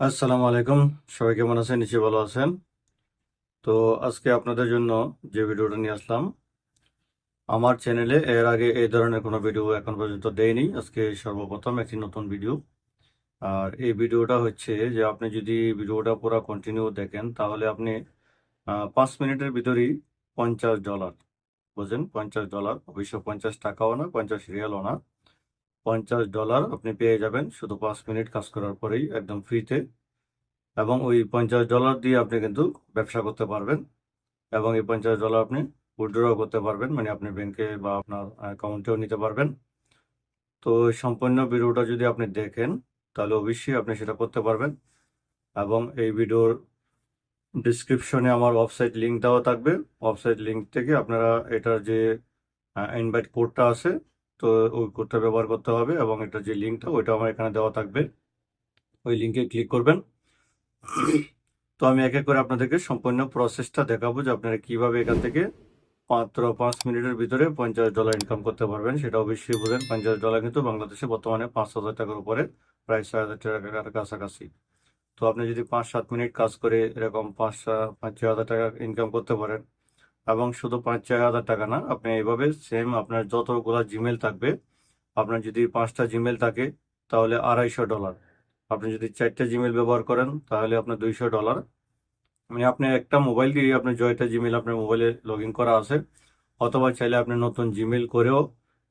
আসসালামু আলাইকুম। সবাই কেমন আছেন? নিচে ভালো আছেন। তো আজকে আপনাদের জন্য যে ভিডিওটা নিয়ে আসলাম, আমার চ্যানেলে এর আগে এই ধরনের কোনো ভিডিও এখন পর্যন্ত দেয়নি। আজকে সর্বপ্রথম একটি নতুন ভিডিও। আর এই ভিডিওটা হচ্ছে যে আপনি যদি ভিডিওটা পুরো কন্টিনিউ দেখেন, তাহলে আপনি পাঁচ মিনিটের ভিতরেই পঞ্চাশ ডলার বুঝলেন? পঞ্চাশ ডলার অবশ্য পঞ্চাশ টাকাও না, পঞ্চাশ রিয়ালও না। পঞ্চাশ ডলার আপনি পেয়ে যাবেন। শুধু পাঁচ মিনিট কাজ করার পরেই একদম ফ্রিতে। এবং ওই পঞ্চাশ ডলার দিয়ে আপনি কিন্তু ব্যবসা করতে পারবেন। এবং এই পঞ্চাশ ডলার আপনি উইথড্র করতে পারবেন। মানে আপনি ব্যাংকে বা আপনার অ্যাকাউন্টেও নিতে পারবেন। তো সম্পূর্ণ ভিডিওটা যদি আপনি দেখেন, তাহলে অবশ্যই আপনি সেটা করতে পারবেন। এবং এই ভিডিওর ডিসক্রিপশনে আমার ওয়েবসাইট লিঙ্ক দেওয়া থাকবে। ওয়েবসাইট লিঙ্ক থেকে আপনারা এটার যে ইনভাইট কোডটা আছে তো ওই কোডটা ব্যবহার করতে হবে এবং এটা যে লিঙ্কটা ওইটা আমার এখানে দেওয়া থাকবে। ওই লিঙ্কে ক্লিক করবেন। তো আমি এক এক করে আপনাদেরকে সম্পূর্ণ প্রসেসটা দেখাবো যে আপনারা কীভাবে এখান থেকে মাত্র পাঁচ মিনিটের ভিতরে পঞ্চাশ ডলার ইনকাম করতে পারবেন। সেটা অবশ্যই বোঝেন, পঞ্চাশ ডলার কিন্তু বাংলাদেশে বর্তমানে পাঁচ হাজার টাকার উপরে, প্রায় ছয় হাজার টাকার কাছাকাছি। তো আপনি যদি পাঁচ সাত মিনিট কাজ করে এরকম পাঁচ পাঁচ, ছয় হাজার টাকা ইনকাম করতে পারেন এবং শুধু পাঁচ ছয় হাজার টাকা না, আপনি এইভাবে সেম আপনার যতগুলা জিমেল থাকবে, আপনার যদি পাঁচটা জিমেল থাকে, তাহলে আড়াইশো ডলার। আপনি যদি চারটে জিমেল ব্যবহার করেন, তাহলে আপনার দুইশো ডলার। মানে আপনি একটা মোবাইল দিয়ে আপনার জয়টা জিমেল আপনার মোবাইলে লগ ইন করা আছে, অথবা চাইলে আপনি নতুন জিমেল করেও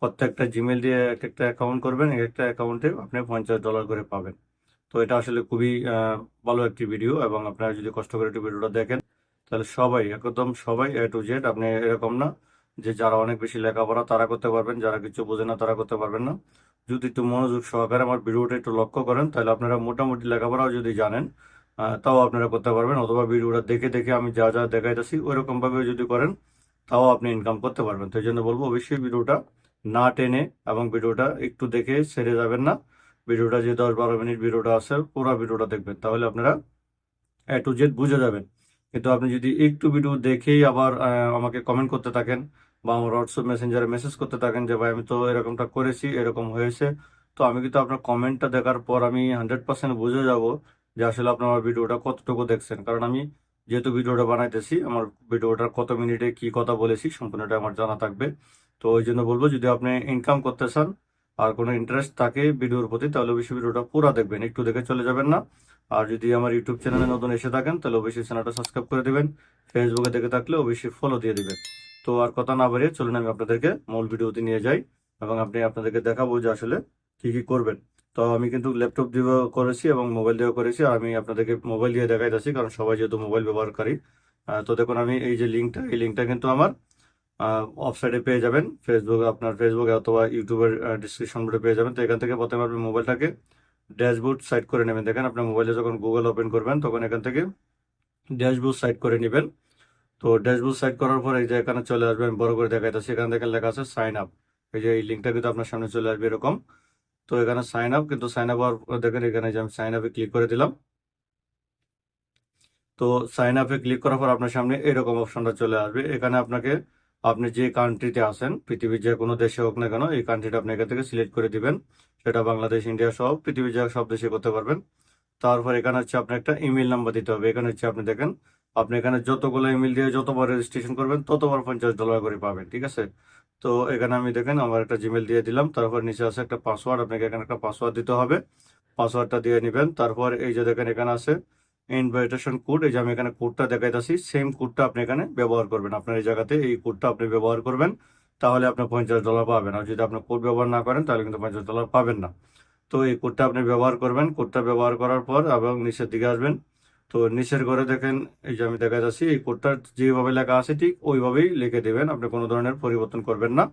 প্রত্যেকটা জিমেল দিয়ে এক একটা অ্যাকাউন্ট করবেন, এক একটা অ্যাকাউন্টে আপনি পঞ্চাশ ডলার করে পাবেন। তো এটা আসলে খুবই ভালো একটি ভিডিও এবং আপনারা যদি কষ্ট করে একটু ভিডিওটা দেখেন তাহলে সবাই, একদম সবাই এ টু জেড আপনি এরকম না যে যারা অনেক বেশি লেখাপড়া তারা করতে পারবেন, যারা কিছু বোঝে না তারা করতে পারবেন না। যদি একটু মনোযোগ সহকারে আমার ভিডিওটা একটু লক্ষ্য করেন, তাহলে আপনারা মোটামুটি লেখাপড়াও যদি জানেন তাও আপনারা করতে পারবেন। অথবা ভিডিওটা দেখে দেখে আমি যা যা দেখাইতেছি ওইরকম ভাবে যদি করেন, তাও আপনি ইনকাম করতে পারবেন। তো এই জন্য বলব, অবশ্যই ভিডিওটা না টেনে এবং ভিডিওটা একটু দেখে সেরে যাবেন না। ভিডিওটা যে দশ বারো মিনিট ভিডিওটা আছে, পুরো ভিডিওটা দেখবেন। তাহলে আপনারা এ টু জেড বুঝে যাবেন। কিন্তু আপনি যদি একটু ভিডিও দেখেই আবার আমাকে কমেন্ট করতে থাকেন বা আমার হোয়াটসঅ্যাপ মেসেঞ্জারে মেসেজ করতে থাকেন যে, ভাই, আমি তো এরকমটা করেছি, এরকম হয়েছে। তো আমি কিন্তু আপনার কমেন্টটা দেখার পর আমি হান্ড্রেড পার্সেন্ট বুঝে যাব যে, আসলে আপনার আমার ভিডিওটা কতটুকু দেখছেন। কারণ আমি যেহেতু ভিডিওটা বানাইতেছি, আমার ভিডিওটার কত মিনিটে কি কথা বলেছি সম্পূর্ণটা আমার জানা থাকবে। তো ওই জন্য বলব, যদি আপনি ইনকাম করতে চান আর কোনো ইন্টারেস্ট থাকে ভিডিওর প্রতি, তাহলে অবশ্যই ভিডিওটা পুরো দেখবেন, একটু দেখে চলে যাবেন না। আর যদি আমার ইউটিউব চ্যানেলে নতুন এসে থাকেন, তাহলে অবশ্যই চ্যানেলটা সাবস্ক্রাইব করে দিবেন। ফেসবুকে দেখে থাকলে অবশ্যই ফলো দিয়ে দিবেন। তো আর কথা না বাড়িয়ে চলুন আমি আপনাদেরকে মূল ভিডিওতে নিয়ে যাই এবং আপনি আপনাদেরকে দেখাবো যে আসলে কি কি করবেন। তো আমি কিন্তু ল্যাপটপ দিয়েও করেছি এবং মোবাইল দিয়েও করেছি। আমি আপনাদেরকে মোবাইল দিয়ে দেখাইতেছি কারণ সবাই যেহেতু মোবাইল ব্যবহারকারী। তো দেখুন আমি এই যে লিঙ্কটা এই লিঙ্কটা কিন্তু আমার ওয়েবসাইটে পেয়ে যাবেন। ফেসবুক আপনার ফেসবুকে অথবা ইউটিউবের ডিসক্রিপশন বোর্ডে পেয়ে যাবেন। তো এখান থেকে প্রথমে আপনি মোবাইলটাকে ড্যাশবোর্ড সাইড করে নেবেন। দেখেন আপনার মোবাইলে যখন গুগল ওপেন করবেন, তখন এখান থেকে ড্যাশবোর্ড সাইড করে নেবেন। তো ড্যাশবোর্ড সাইড করার পর এই যে এখানে চলে আসবে, আমি বড় করে দেখাইতেছি। এখানে দেখেন লেখা আছে সাইন আপ এই যে এই লিঙ্কটা কিন্তু আপনার সামনে চলে আসবে এরকম। তো এখানে সাইন আপ কিন্তু সাইন আপ হওয়ার দেখেন এখানে যে আমি সাইন আপে ক্লিক করে দিলাম। তো সাইন আপে ক্লিক করার পর আপনার সামনে এরকম অপশনটা চলে আসবে। এখানে আপনাকে আপনি যে কান্ট্রিতে আছেন, পৃথিবীর যে কোনো দেশে হোক না কেন, এই কান্ট্রিটা আপনি এখান থেকে সিলেক্ট করে দিবেন। সেটা বাংলাদেশ, ইন্ডিয়া সব পৃথিবীর যা সব দেশে করতে পারবেন। তারপর এখানে হচ্ছে আপনার একটা ইমেল নাম্বার দিতে হবে। এখানে হচ্ছে আপনি দেখেন, আপনি এখানে যতগুলো ইমেল দিয়ে যতবার রেজিস্ট্রেশন করবেন, ততবার পঞ্চাশ ডলার করে পাবেন, ঠিক আছে? তো এখানে আমি দেখেন, আমার একটা জিমেল দিয়ে দিলাম। তারপর নিচে আছে একটা পাসওয়ার্ড আপনাকে এখানে একটা পাসওয়ার্ড দিতে হবে। পাসওয়ার্ডটা দিয়ে নেবেন। তারপর এই যে দেখেন, এখানে আছে ইনভাইটেশন কোড এই যে আমি এখানে কোডটা দেখাইতেছি সেম কোডটা আপনি এখানে ব্যবহার করবেন। আপনার এই জায়গাতে এই কোডটা আপনি ব্যবহার করবেন, তাহলে আপনি পঞ্চাশ ডলার পাবেন। আর যদি আপনি কোড ব্যবহার না করেন, তাহলে কিন্তু পঞ্চাশ ডলার পাবেন না। তো এই কোডটা আপনি ব্যবহার করবেন। কোডটা ব্যবহার করার পর এবং নিচের দিকে আসবেন। তো নিচের ঘরে দেখেন, এই যে আমি দেখা যাচ্ছি এই কোডটা যেভাবে লেখা আছে, ঠিক ওইভাবেই লিখে দেবেন। আপনি কোনো ধরনের পরিবর্তন করবেন না।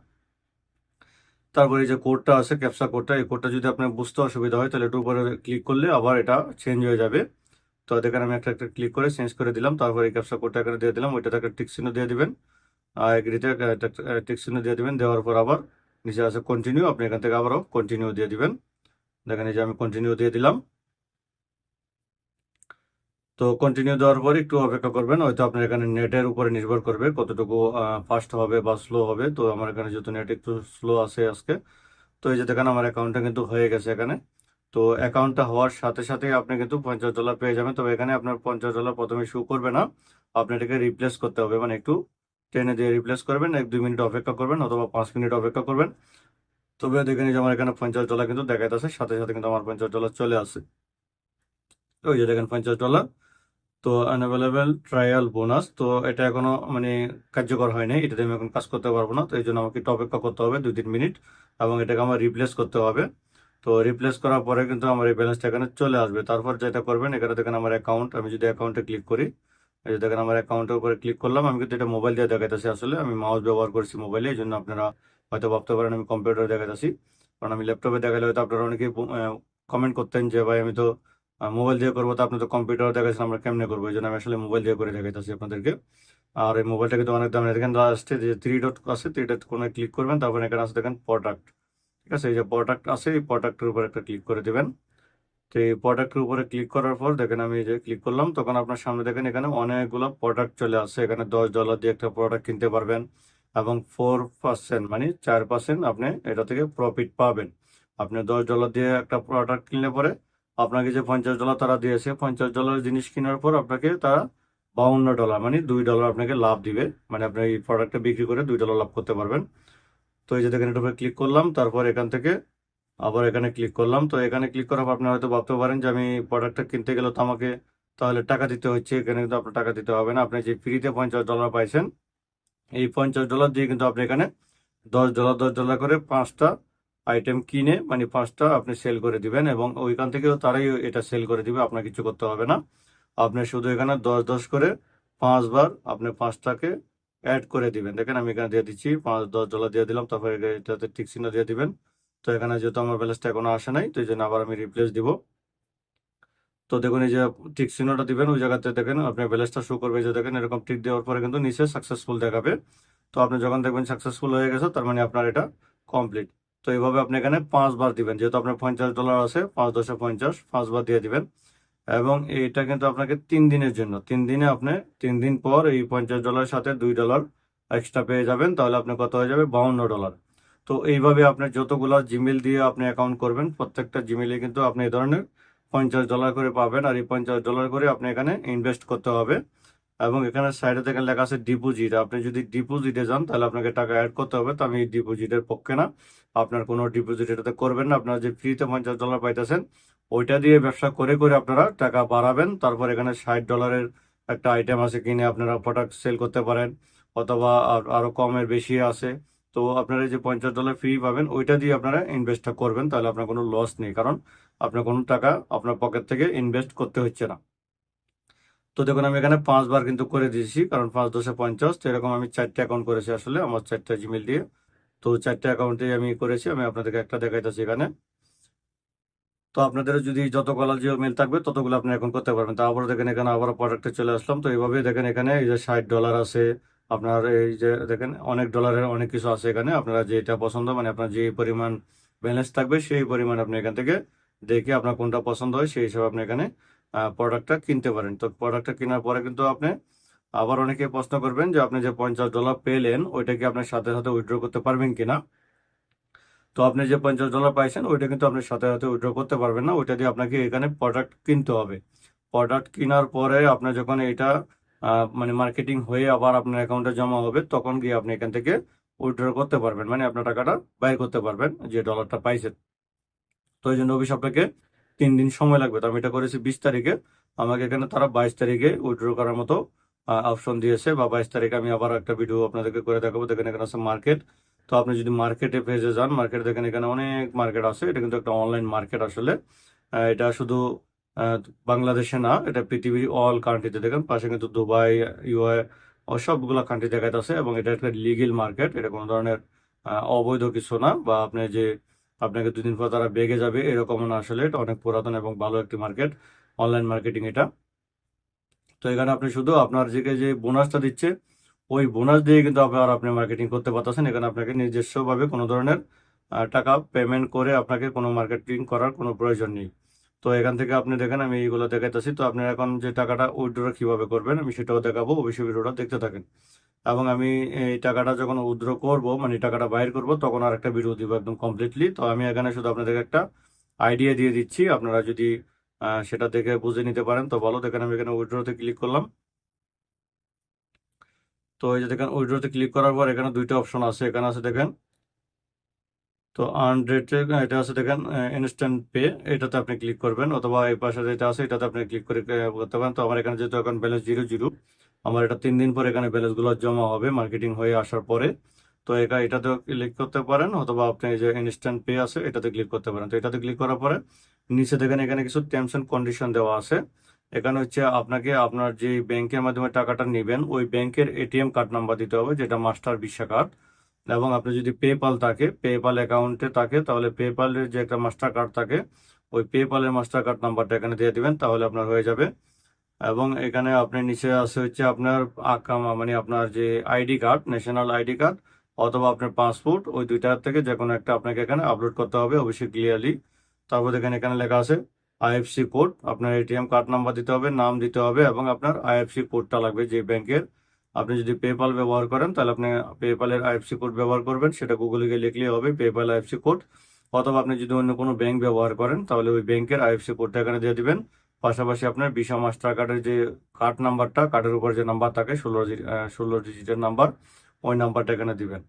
তারপরে এই যে কোডটা আছে ক্যাপসা কোডটা এই কোডটা যদি আপনার বুঝতে অসুবিধা হয়, তাহলে একটু উপরে ক্লিক করলে আবার এটা চেঞ্জ হয়ে যাবে। তো দেখেন আমি একটা একটা ক্লিক করে চেঞ্জ করে দিলাম, তারপরে এই ক্যাপসা কোডটা এখানে দিয়ে দিলাম, ওইটাতে একটা টিক চিহ্ন দিয়ে দিবেন। আর এগ্রিতে টিক চিহ্ন দিয়ে দিবেন, দেওয়ার পর আবার নিচে আছে কন্টিনিউ আপনি এখান থেকে আবারও কন্টিনিউ দিয়ে দিবেন। দেখেন এই যে আমি কন্টিনিউ দিয়ে দিলাম। তো কন্টিনিউ দেওয়ার পর একটু অপেক্ষা করবেন, হয়তো আপনার এখানে নেটের উপরে নির্ভর করবে, কতটুকু ফাস্ট হবে বা স্লো হবে। তো আমার এখানে যেহেতু নেট একটু স্লো আছে আজকে, তো এই যে দেখেন আমার অ্যাকাউন্টটা কিন্তু হয়ে গেছে এখানে। তো অ্যাকাউন্টটা হওয়ার সাথে সাথে আপনি কিন্তু পঞ্চাশ ডলার পেয়ে যাবেন। তবে এখানে আপনার পঞ্চাশ ডলার প্রথমে শু করবে না। আপনি এটাকে রিপ্লেস করতে হবে। মানে একটু ট্রেনে দিয়ে রিপ্লেস করবেন। এক দুই মিনিট অপেক্ষা করবেন অথবা পাঁচ মিনিট অপেক্ষা করবেন। তবে দেখে নিয়ে যে আমার এখানে পঞ্চাশ ডলার কিন্তু দেখাইতেছে সাথে সাথে কিন্তু আমার পঞ্চাশ ডলার চলে আসে। ওই যে দেখেন পঞ্চাশ ডলার তো আনঅ্যাভেলেবেল ট্রায়াল বোনাস তো এটা এখনও মানে কার্যকর হয়নি। এটাতে আমি এখন কাজ করতে পারব না। তো এই জন্য আমাকে একটু অপেক্ষা করতে হবে দুই তিন মিনিট এবং এটাকে আমার রিপ্লেস করতে হবে। তো রিপ্লেস করার পরে কিন্তু আমার এই ব্যালেন্সটা এখানে চলে আসবে। তারপর যেটা করবেন, এখানে দেখেন আমার অ্যাকাউন্ট আমি যদি অ্যাকাউন্টে ক্লিক করি, এই যে দেখেন আমার অ্যাকাউন্টের উপরে ক্লিক করলাম, আমি কিন্তু এটা মোবাইল দিয়ে দেখাইতেছি আসলে। আমি মাউস ব্যবহার করছি মোবাইলে এই জন্য আপনারা হয়তো ভাবতে পারেন আমি কম্পিউটারে দেখাইতেছি। কারণ আমি ল্যাপটপে দেখালে হয়তো আপনারা অনেকে কমেন্ট করতেন যে, ভাই, আমি তো মোবাইল দিয়ে করব, তো আপনি তো কম্পিউটার দেখাচ্ছেন আমরা কেমনে করব? এই জন্য আমি আসলে মোবাইল দিয়ে করে দেখাইতেছি আপনাদেরকে। আর এই মোবাইলটা কিন্তু অনেক দাম দেখেন লাস্টে যে থ্রি ডট আছে থ্রি ডট কোনো ক্লিক করবেন, তারপর এখানে আছে দেখেন প্রোডাক্ট ঠিক আছে, এই যে প্রোডাক্ট আছে, এই প্রোডাক্টের উপর একটা ক্লিক করে দেবেন। তো এই প্রোডাক্টের উপরে ক্লিক করার পর দেখেন আমি যে ক্লিক করলাম, তখন আপনার সামনে দেখেন এখানে অনেকগুলো প্রোডাক্ট চলে আসছে। এখানে দশ ডলার দিয়ে একটা প্রোডাক্ট কিনতে পারবেন এবং ফোর পার্সেন্ট মানে চার পার্সেন্ট আপনি এটা থেকে প্রফিট পাবেন। আপনি দশ ডলার দিয়ে একটা প্রোডাক্ট কিনলে পরে আপনাকে যে পঞ্চাশ ডলার তারা দিয়েছে, পঞ্চাশ ডলার জিনিস কেনার পর আপনাকে তারা বাউন্ন ডলার মানে দুই ডলার আপনাকে লাভ দিবে। মানে আপনি এই প্রোডাক্টটা বিক্রি করে দুই ডলার লাভ করতে পারবেন। তো এই যে দেখেন উপরে ক্লিক করলাম, তারপর এখান থেকে আবার এখানে ক্লিক করলাম। তো এখানে ক্লিক করার পর আপনি হয়তো ভাবতে পারেন যে আমি প্রোডাক্টটা কিনতে গেলে তো আমাকে তাহলে টাকা দিতে হচ্ছে, এখানে কিন্তু আপনার টাকা দিতে হবে না। আপনি যে ফ্রিতে পঞ্চাশ ডলার পাইছেন, এই পঞ্চাশ ডলার দিয়ে কিন্তু আপনি এখানে দশ ডলার দশ ডলার করে পাঁচটা আইটেম কিনে মানে পাঁচটা আপনি সেল করে দিবেন এবং ওইখান থেকেও তারাই এটা সেল করে দিবে, আপনার কিছু করতে হবে না। আপনি শুধু এখানে দশ দশ করে পাঁচবার আপনি পাঁচটাকে অ্যাড করে দিবেন। দেখেন আমি এখানে দিয়ে দিচ্ছি, পাঁচ, দশ ডলার দিয়ে দিলাম, তারপরে এটাতে টিক চিহ্ন দিয়ে দিবেন। তো এখানে যেহেতু আমার ব্যালেন্সটা এখনও আসে নাই, তো এই জন্য আবার আমি রিপ্লেস দিব। তো দেখুন, এই যে টিক চিহ্নটা দিবেন, ওই জায়গাতে দেখেন আপনার ব্যালেন্সটা শো করবে যে দেখেন এরকম টিক দেওয়ার পরে কিন্তু নিচে সাকসেসফুল দেখাবে। তো আপনি যখন দেখবেন সাকসেসফুল হয়ে গেছে, তার মানে আপনার এটা কমপ্লিট তো এইভাবে আপনি এখানে পাঁচবার দিবেন, যেহেতু আপনার পঞ্চাশ ডলার আছে, পাঁচ, দশে পঞ্চাশ, পাঁচবার দিয়ে দিবেন। এবং এটা কিন্তু আপনাকে তিন দিনের জন্য। তিন দিনে আপনি তিন দিন পর এই পঞ্চাশ ডলারের সাথে দুই ডলার এক্সট্রা পেয়ে যাবেন, তাহলে আপনার কত হয়ে যাবে? বাউন্ন ডলার তো এইভাবে আপনার যতগুলো জিমেল দিয়ে আপনি অ্যাকাউন্ট করবেন, প্রত্যেকটা জিমেলে কিন্তু আপনি এই ধরনের পঞ্চাশ ডলার করে পাবেন আর এই পঞ্চাশ ডলার করে আপনি এখানে ইনভেস্ট করতে হবে। এবং এখানে সাইডে থেকে লেখা আছে ডিপোজিট আপনি যদি ডিপোজিটে যান, তাহলে আপনাকে টাকা অ্যাড করতে হবে। তো আমি এই ডিপোজিটের পক্ষে না, আপনার কোনো ডিপোজিট এটাতে করবেন না। আপনার যে ফ্রিতে পঞ্চাশ ডলার পাইতেছেন ওইটা দিয়ে ব্যবসা করে করে আপনারা টাকা বাড়াবেন। তারপর এখানে ষাট ডলারের একটা আইটেম আছে কিনে আপনারা প্রোডাক্ট সেল করতে পারেন, অথবা আর- আরও কমের বেশি আছে। তো আপনারা যে পঞ্চাশ ডলার ফ্রি পাবেন, ওইটা দিয়ে আপনারা ইনভেস্টটা করবেন, তাহলে আপনার কোনো লস নেই। কারণ আপনার কোনো টাকা আপনার পকেট থেকে ইনভেস্ট করতে হচ্ছে না। তো দেখুন, আমি এখানে পাঁচবার কিন্তু করে দিয়েছি, কারণ পাঁচ দশে পঞ্চাশ, তো এরকম আমি চারটে অ্যাকাউন্ট করেছি আসলে, আমার চারটে জিমেল দিয়ে। তো চারটে অ্যাকাউন্টে আমি করেছি, আমি আপনাদেরকে একটা দেখাইতেছি এখানে। তো আপনাদের যদি যত কলা জিও মেল থাকবে, ততগুলো আপনি এখন করতে পারবেন। তো আবার দেখেন এখানে আবার প্রোডাক্টে চলে আসলাম। তো এইভাবে দেখেন এখানে এই যে ষাট ডলার আছে, আপনার এই যে দেখেন অনেক ডলারের অনেক কিছু আছে এখানে। আপনারা যেটা পছন্দ মানে আপনার যে পরিমাণ ব্যালেন্স থাকবে, সেই পরিমাণ আপনি এখান থেকে দেখে আপনার কোনটা পছন্দ হয়, সেই হিসাবে আপনি এখানে প্রোডাক্টটা কিনতে পারেন। তো প্রোডাক্টটা কেনার পরে কিন্তু আপনি আবার অনেকে প্রশ্ন করবেন যে, আপনি যে পঞ্চাশ ডলার পেলেন, ওইটা কি আপনার সাথে সাথে উইথড্র করতে পারবেন কিনা? তো আপনি যে পঞ্চাশ ডলার পাইছেন, ওইটা কিন্তু আপনি সাথে সাথে উইথড্র করতে পারবেন না। ওইটা দিয়ে আপনাকে এখানে প্রোডাক্ট কিনতে হবে। প্রোডাক্ট কেনার পরে আপনার যখন এটা মানে মার্কেটিং হয়ে আবার আপনার অ্যাকাউন্টে জমা হবে, তখন গিয়ে আপনি এখান থেকে উইথড্র করতে পারবেন। মানে আপনার টাকাটা বাইর করতে পারবেন, যে ডলারটা পাইছেন। তো এই জন্য অফিস আপনাকে তিন দিন সময় লাগবে। তো আমি এটা করেছি বিশ তারিখে। আমাকে এখানে তারা বাইশ তারিখে উইথড্র করার মতো অপশন দিয়েছে বা বাইশ তারিখে আমি আবার একটা ভিডিও আপনাদেরকে করে দেখাবো। দেখেন এখানে আছে মার্কেট তো আপনি যদি মার্কেটে পেজে যান মার্কেট দেখেন এখানে অনেক মার্কেট আছে, এটা কিন্তু একটা অনলাইন মার্কেট আসলে। এটা শুধু বাংলাদেশে না, এটা পৃথিবীর অল কান্ট্রিতে দেখেন। পাশে কিন্তু দুবাই, ইউএ সবগুলা কান্ট্রি দেখাইতেছে এবং এটা একটা লিগেল মার্কেট এটা কোনো ধরনের অবৈধ কিছু না বা আপনি যে আপনাকে দুদিন পর তারা বেগে যাবে এরকম না আসলে। এটা অনেক পুরাতন এবং ভালো একটি মার্কেট অনলাইন মার্কেটিং এটা। তো এখানে আপনি শুধু আপনার যে যে বোনাসটা দিচ্ছে ওই বোনাস দিয়ে কিন্তু আপনার আপনি মার্কেটিং করতে পারতেছেন। এখানে আপনাকে নিজস্বভাবে কোনো ধরনের টাকা পেমেন্ট করে আপনাকে কোনো মার্কেটিং করার কোনো প্রয়োজন নেই। তো এখান থেকে আপনি দেখেন, আমি এইগুলো দেখাইতেছি। তো আপনি এখন যে টাকাটা উইথড্র কীভাবে করবেন, আমি সেটাও দেখাবো। অবশ্যই ভিডিওটা দেখতে থাকেন। এবং আমি এই টাকাটা যখন উইথড্র করব মানে টাকাটা বাইর করব, তখন আর একটা ভিডিও দিব একদম কমপ্লিটলি তো আমি এখানে শুধু আপনাদেরকে একটা আইডিয়া দিয়ে দিচ্ছি। আপনারা যদি সেটা দেখে বুঝে নিতে পারেন, তো ভালো। দেখেন, আমি এখানে উইথড্রতে ক্লিক করলাম। তো এই যে দেখেন উইথড্রতে ক্লিক করার পর এখানে দুইটা অপশন আছে। এখানে আছে দেখেন, তো আনরেটেড এটা আছে দেখেন ইনস্ট্যান্ট পে এটাতে আপনি ক্লিক করবেন। অথবা এই পাশে যেটা আছে, এটাতে আপনি ক্লিক করে করতে পারেন। তো আমার এখানে যেহেতু এখন ব্যালেন্স জিরো জিরো আমার এটা তিন দিন পরে এখানে ব্যালেন্সগুলো জমা হবে মার্কেটিং হয়ে আসার পরে। তো এটা এটাতে ক্লিক করতে পারেন, অথবা আপনি যে ইনস্ট্যান্ট পে আছে, এটাতে ক্লিক করতে পারেন। তো এটাতে ক্লিক করার পরে নিচে দেখেন এখানে কিছু টার্মস এন্ড কন্ডিশন দেওয়া আছে। এখানে হচ্ছে আপনাকে আপনার যে ব্যাংকের মাধ্যমে টাকাটা নেবেন, ওই ব্যাংকের এটিএম কার্ড নাম্বার দিতে হবে, যেটা মাস্টার ভিসা কার্ড এবং আপনি যদি পেপাল থাকে পেপাল অ্যাকাউন্টে থাকে, তাহলে পেপালের যে একটা মাস্টার কার্ড থাকে, ওই পেপালের মাস্টার কার্ড নাম্বারটা এখানে দিয়ে দেবেন, তাহলে আপনার হয়ে যাবে। এবং এখানে আপনি নিচে আছে হচ্ছে আপনার মানে আপনার যে ID card national ID card অথবা আপনার পাসপোর্ট ওই দুইটার থেকে যে কোনো একটা আপনাকে এখানে আপলোড করতে হবে, অবশ্যই ক্লিয়ারলি তারপর দেখেন এখানে লেখা আছে আইএফসি কোড আপনার এটিএম কার্ড নাম্বার দিতে হবে, নাম দিতে হবে এবং আপনার আইএফসি কোডটা লাগবে যে ব্যাংকের আপনি যদি পেপাল ব্যবহার করেন, তাহলে আপনি পেপালের আইএফসি কোড ব্যবহার করবেন, সেটা গুগলে গিয়ে লিখলেই হবে পেপাল আইএফসি কোড অথবা আপনি যদি অন্য কোনো ব্যাংক ব্যবহার করেন, তাহলে ওই ব্যাংকের আইএফসি কোডটা এখানে দিয়ে দিবেন। পাশাপাশি আপনার বিশা মাস্টার কার্ডের যে কার্ড নাম্বারটা কার্ডের উপর যে নাম্বার থাকে, ষোলো ষোলো ডিজিটের নাম্বার ওই নাম্বারটা এখানে দিবেন।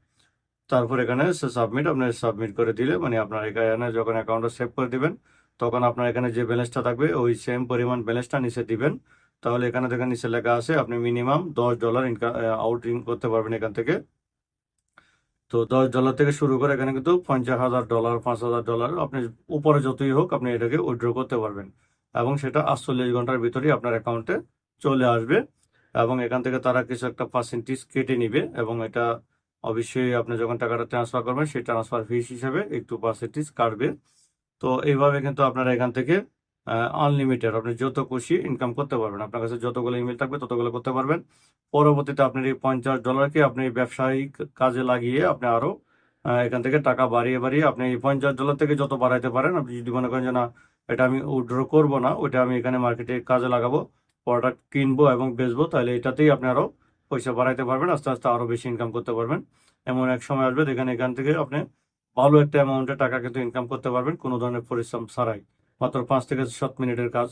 তারপর এখানে সাবমিট আপনি সাবমিট করে দিলে মানে আপনার এখানে যখন অ্যাকাউন্টটা সেভ করে দিবেন তখন আপনার এখানে যে ব্যালেন্সটা থাকবে, ওই সেম পরিমাণ ব্যালেন্সটা নিচে দিবেন। তাহলে এখানে দেখেন নিচে লেখা আছে, আপনি মিনিমাম দশ ডলার ইনকাম আউট করতে পারবেন এখান থেকে। তো দশ ডলার থেকে শুরু করে এখানে কিন্তু পঞ্চাশ হাজার ডলার পাঁচ হাজার ডলার আপনি উপরে যতই হোক আপনি এটাকে উইথড্র করতে পারবেন। এবং সেটা আটচল্লিশ ঘণ্টার ভিতরেই আপনার অ্যাকাউন্টে চলে আসবে। এবং এখান থেকে তারা কিছু একটা পার্সেন্টেজ কেটে নিবে, এবং এটা অবশ্যই আপনি যখন টাকাটা ট্রান্সফার করবেন, সেই ট্রান্সফার ফিস হিসেবে একটু পার্সেন্টেজ কাটবে। তো এইভাবে কিন্তু আপনারা এখান থেকে আনলিমিটেড আপনি যত খুশি ইনকাম করতে পারবেন। আপনার কাছে যতগুলো ইমেল থাকবে ততগুলো করতে পারবেন। পরবর্তীতে আপনার এই পঞ্চাশ ডলারকে আপনি ব্যবসায়িক কাজে লাগিয়ে আপনি আরও এখান থেকে টাকা বাড়িয়ে বাড়িয়ে আপনি এই পঞ্চাশ ডলার থেকে যত বাড়াইতে পারেন, আপনি যদি মনে করেন যে না, এটা আমি উইথড্র করব না, ওইটা আমি এখানে মার্কেটে কাজে লাগাবো প্রোডাক্ট কিনবো এবং বেচবো, তাহলে এটাতেই আপনি আরও পয়সা বাড়াইতে পারবেন, আস্তে আস্তে আরও বেশি ইনকাম করতে পারবেন। এমন এক সময় আসবে যেখানে এখান থেকে আপনি ভালো একটা অ্যামাউন্টের টাকা কিন্তু ইনকাম করতে পারবেন, কোনো ধরনের পরিশ্রম ছাড়াই। মাত্র পাঁচ থেকে সাত মিনিটের কাজ।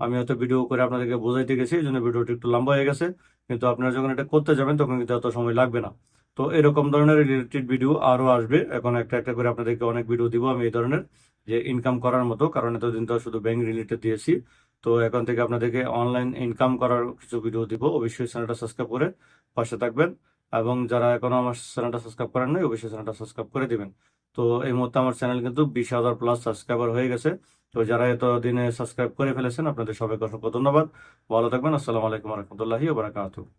আমি হয়তো ভিডিও করে আপনাদেরকে বোঝাইতে গেছি, এই জন্য ভিডিওটি একটু লম্বা হয়ে গেছে। কিন্তু আপনারা যখন এটা করতে যাবেন, তখন কিন্তু এত সময় লাগবে না। তো এরকম ধরনের রিলেটেড ভিডিও আরও আসবে। এখন একটা একটা করে আপনাদেরকে অনেক ভিডিও দিব আমি এই ধরনের, যে ইনকাম করার মতো, কারণ এতদিন তো শুধু ব্যাংক রিলেটেড দিয়েছি। তো এখন থেকে আপনাদেরকে অনলাইন ইনকাম করার কিছু ভিডিও দিব। অবশ্যই চ্যানেলটা সাবস্ক্রাইব করে পাশে থাকবেন। এবং যারা এখনও আমার চ্যানেলটা সাবস্ক্রাইব করেন নাই, অবশ্যই চ্যানেলটা সাবস্ক্রাইব করে দিবেন। তো এই মুহূর্তে আমার চ্যানেল কিন্তু বিশ হাজার প্লাস সাবস্ক্রাইবার হয়ে গেছে। তো যারা এত দিনে সাবস্ক্রাইব করে ফেলেছেন, আপনাদের সবাইকে অসংখ্য ধন্যবাদ। ভালো থাকবেন। আসসালামু আলাইকুম রহমতুল্লাহি বারাকাতুহ।